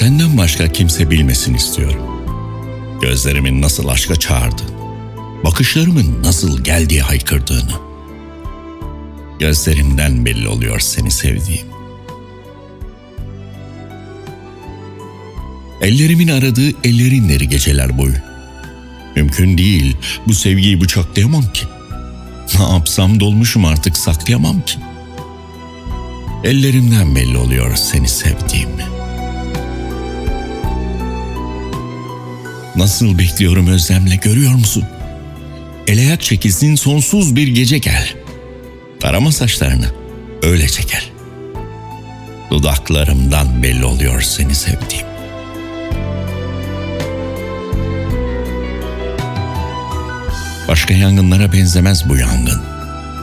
Senden başka kimse bilmesin istiyorum. Gözlerimin nasıl aşka çağırdı. Bakışlarımın nasıl geldiği haykırdığını. Gözlerinden belli oluyor seni sevdiğim. Ellerimin aradığı ellerinleri geceler boyu. Mümkün değil bu sevgiyi bıçaklayamam ki. Ne yapsam dolmuşum artık saklayamam ki. Ellerimden belli oluyor seni sevdiğim. Nasıl bekliyorum özlemle görüyor musun? Eleyak çekilsin sonsuz bir gece gel. Tarama saçlarını öyle çeker. Dudaklarımdan belli oluyor seni sevdiğim. Başka yangınlara benzemez bu yangın.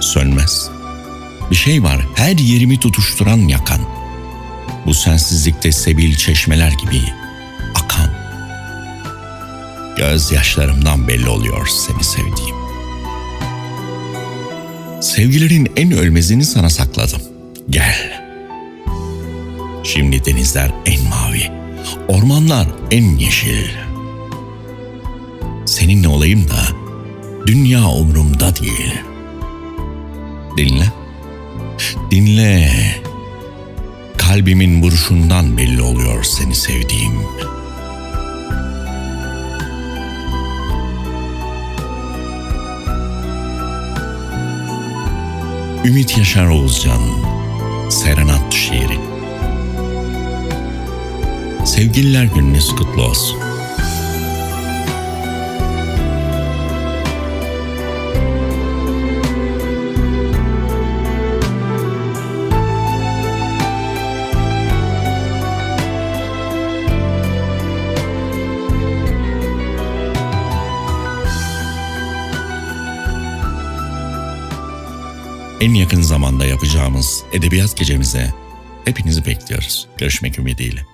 Sönmez. Bir şey var her yerimi tutuşturan yakan. Bu sensizlikte sebil çeşmeler gibi. Gözyaşlarımdan belli oluyor seni sevdiğim. Sevgilerin en ölmezini sana sakladım. Gel. Şimdi denizler en mavi, ormanlar en yeşil. Seninle olayım da dünya umrumda değil. Dinle. Dinle. Kalbimin vuruşundan belli oluyor seni sevdiğim. Ümit Yaşar Oğuzcan Serenat Şiiri Sevgililer gününüz kutlu olsun. En yakın zamanda yapacağımız edebiyat gecemize hepinizi bekliyoruz. Görüşmek ümidiyle.